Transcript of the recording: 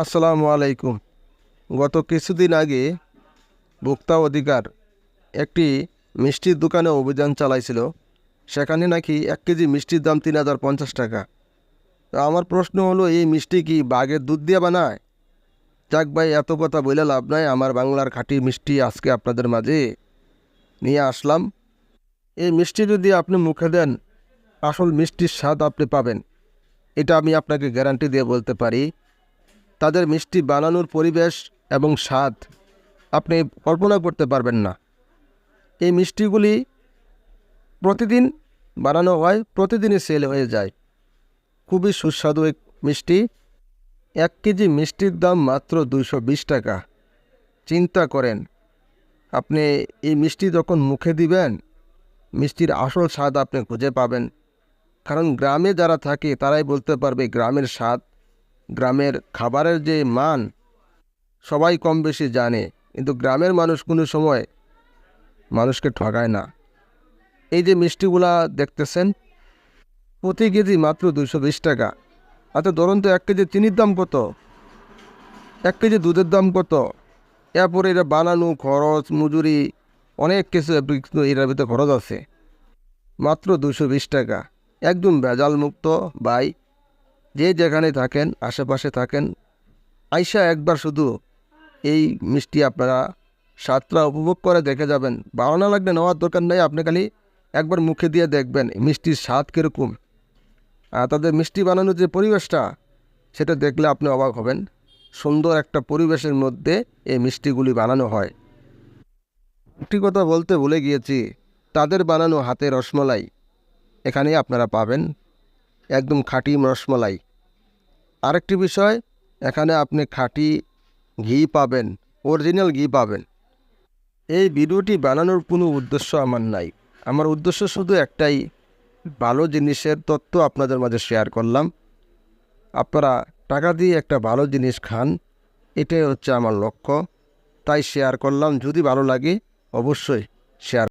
আসসালামু আলাইকুম। গত কিছুদিন আগে ভোক্তা অধিকার একটি মিষ্টির দোকানে অভিযান চালাইছিল। সেখানে নাকি এক কেজি মিষ্টির দাম তিন হাজার পঞ্চাশ টাকা। তো আমার প্রশ্ন হলো, এই মিষ্টি কি বাঘের দুধ দিয়ে বানায়? যাক ভাই, এত কথা বলে লাভ নাই, আমার বাংলার খাঁটি মিষ্টি আজকে আপনাদের মাঝে নিয়ে আসলাম। এই মিষ্টি যদি আপনি মুখে দেন, আসল মিষ্টির স্বাদ আপনি পাবেন। এটা আমি আপনাকে গ্যারান্টি দিয়ে বলতে পারি। তাদের মিষ্টি বানানোর পরিবেশ এবং স্বাদ আপনি কল্পনা করতে পারবেন না। এই মিষ্টিগুলি প্রতিদিন বানানো হয়, প্রতিদিনই সেল হয়ে যায়। খুবই সুস্বাদু এক মিষ্টি। এক কেজি মিষ্টির দাম মাত্র দুইশো বিশ টাকা। চিন্তা করেন, আপনি এই মিষ্টি যখন মুখে দিবেন, মিষ্টির আসল স্বাদ আপনি খুঁজে পাবেন। কারণ গ্রামে যারা থাকে, তারাই বলতে পারবে গ্রামের স্বাদ গ্রামের খাবারের যে মান, সবাই কম বেশি জানে। কিন্তু গ্রামের মানুষ কোনো সময় মানুষকে ঠগায় না। এই যে মিষ্টিগুলা দেখতেছেন, প্রতি কেজি মাত্র দুশো বিশ টাকা। আচ্ছা ধরুন তো এক কেজি চিনির দাম কত? এক কেজি দুধের দাম কত? এরপরে এটা বানানো, খরচ, মজুরি, অনেক কিছু এটার ভিতরে খরচ আছে। মাত্র দুশো বিশ টাকা। একদম ভেজাল মুক্ত বাই যে যেখানে থাকেন, আশেপাশে থাকেন, আইসা একবার শুধু এই মিষ্টি আপনারা স্বাদটা উপভোগ করে দেখে যাবেন। বানানো লাগলে নেওয়ার দরকার নেই, আপনি খালি একবার মুখে দিয়ে দেখবেন মিষ্টির স্বাদ কীরকম। আর তাদের মিষ্টি বানানোর যে পরিবেশটা, সেটা দেখলে আপনি অবাক হবেন। সুন্দর একটা পরিবেশের মধ্যে এই মিষ্টিগুলি বানানো হয়। একটি কথা বলতে ভুলে গিয়েছি, তাদের বানানো হাতে রসমলাই। এখানেই আপনারা পাবেন। একদম খাঁটি রসমলাই। আরেকটি বিষয়, এখানে আপনি খাঁটি ঘি পাবেন অরিজিনাল ঘি পাবেন। এই ভিডিওটি বানানোর কোনো উদ্দেশ্য আমার নাই। আমার উদ্দেশ্য শুধু একটাই, ভালো জিনিসের তথ্য আপনাদের মাঝে শেয়ার করলাম। আপনারা টাকা দিয়ে একটা ভালো জিনিস খান, এটাই হচ্ছে আমার লক্ষ্য। তাই শেয়ার করলাম। যদি ভালো লাগে, অবশ্যই শেয়ার